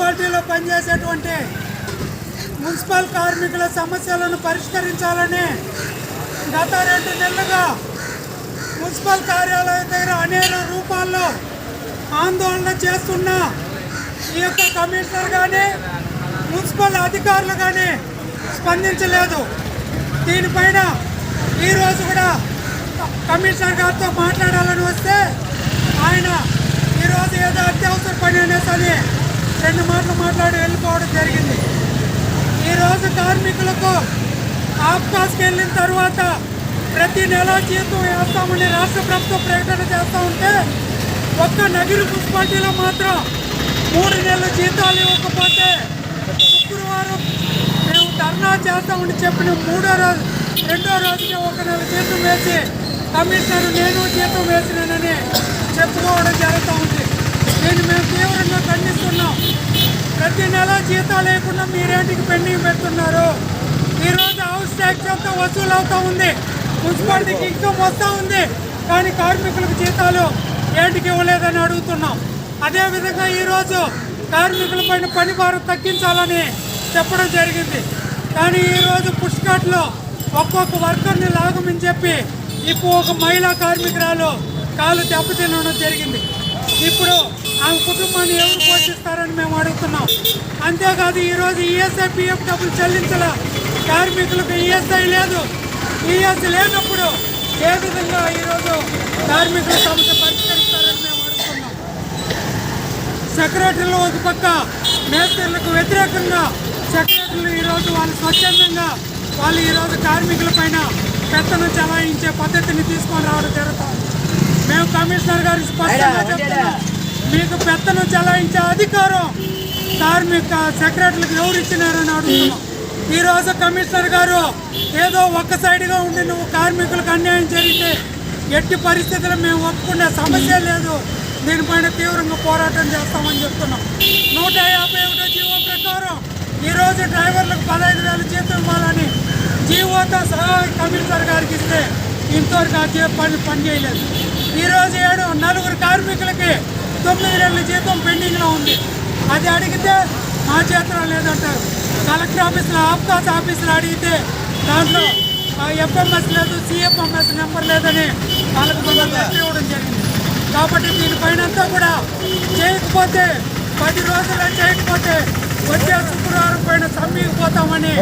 మున్సిపాలిటీలో పనిచేసేటువంటి మున్సిపల్ కార్మికుల సమస్యలను పరిష్కరించాలని గత రెండు నెలలుగా మున్సిపల్ కార్యాలయం దగ్గర అనేక రూపాల్లో ఆందోళన చేస్తున్న ఈ యొక్క కమిషనర్ కానీ మున్సిపల్ అధికారులు కానీ స్పందించలేదు. దీనిపైన ఈరోజు కూడా కమిషనర్ గారితో మాట్లాడాలని వస్తే ఆయన ఈరోజు ఏదో అత్యవసర పని అనేసి అని మాట్లాడి వెళ్ళిపోవడం జరిగింది. ఈరోజు కార్మికులకు ఆఫ్కాస్కి వెళ్ళిన తర్వాత ప్రతి నెల జీతం వేస్తామని రాష్ట్ర ప్రభుత్వం ప్రకటన చేస్తూ ఉంటే ఒక్క నగిరి మున్సిపాలిటీలో మాత్రం మూడు నెలల జీతాలు ఇవ్వకపోతే శుక్రవారం మేము ధర్నా చేస్తామని చెప్పిన మూడో రోజు రెండో రోజుకి ఒక నెల జీతం వేసి కమిషనర్ నేను జీతం వేసినానని చెప్పుకోవడం జరుగుతూ ఉంది. దీన్ని మేము ప్రతి నెల జీతాలు లేకుండా మీరేంటికి పెండింగ్ పెడుతున్నారు? ఈరోజు హౌస్ ట్యాక్స్ అంతా వసూలు అవుతూ ఉంది. మున్సిపాలిటీకి ఇన్కమ్ వస్తూ ఉంది. కానీ కార్మికులకు జీతాలు ఏంటికి ఇవ్వలేదని అడుగుతున్నాం. అదేవిధంగా ఈరోజు కార్మికుల పైన పని భారం తగ్గించాలని చెప్పడం జరిగింది. కానీ ఈరోజు పుష్కట్లో ఒక్కొక్క వర్కర్ని లాగమని చెప్పి ఇప్పుడు ఒక మహిళా కార్మికురాలు కాలు దెబ్బతినడం జరిగింది. ఇప్పుడు ఆమె కుటుంబాన్ని ఎవరు పోషిస్తారని మేము అడుగుతున్నాం. అంతేకాదు ఈరోజు ఈఎస్ఐ పిఎఫ్ డబ్బులు చెల్లించాల. కార్మికులకు ఈఎస్ఐ లేదు. ఈఎస్ లేనప్పుడు ఏ విధంగా ఈరోజు కార్మికుల సమస్య పరిష్కరిస్తారని మేము అడుగుతున్నాం. సెక్రటరీలు ఒక పక్క మేస్త్రీలకు వ్యతిరేకంగా సెక్రటరీలు ఈరోజు వాళ్ళు స్వచ్ఛందంగా వాళ్ళు ఈరోజు కార్మికుల పైన పెత్తనం చలాయించే పద్ధతిని తీసుకొని రావడం జరుగుతుంది. మేము కమిషనర్ గారికి స్పష్టంగా చెప్తున్నాం. మీకు పెత్తను చలాయించే అధికారం కార్మిక సెక్రటరీలకు ఎవరు ఇచ్చినారని అడుగుతున్నాం. ఈరోజు కమిషనర్ గారు ఏదో ఒక్క సైడ్గా ఉండి నువ్వు కార్మికులకు అన్యాయం జరిగితే ఎట్టి పరిస్థితుల్లో మేము ఒప్పుకునే సమస్య లేదు. దీనిపైన తీవ్రంగా పోరాటం చేస్తామని చెప్తున్నాం. నూట యాభై ఒకటో జీవో ప్రకారం ఈరోజు డ్రైవర్లకు పదహైదు వేల జీతం ఇవ్వాలని జీవోతో సహా కమిషనర్ గారికి ఇస్తే ఇంతవరకు ఆ పని పనిచేయలేదు. ఈరోజు ఏడు నలుగురు కార్మికులకి తొమ్మిది నెలల జీతం పెండింగ్లో ఉంది. అది అడిగితే మా చేతిలో లేదంటారు. కలెక్టర్ ఆఫీస్లో ఆఫ్కాస్ ఆఫీసులో అడిగితే దాంట్లో ఎఫ్ఎంఎస్ లేదు సిఎఫ్ఎంఎస్ నెంబర్ లేదని వాళ్ళకి కొంత చెప్పివ్వడం ఇవ్వడం జరిగింది. కాబట్టి దీనిపైన అంతా కూడా చేయకపోతే పది రోజుల్లో చేయకపోతే వచ్చే శుక్రవారం పైన సమ్మికి పోతామని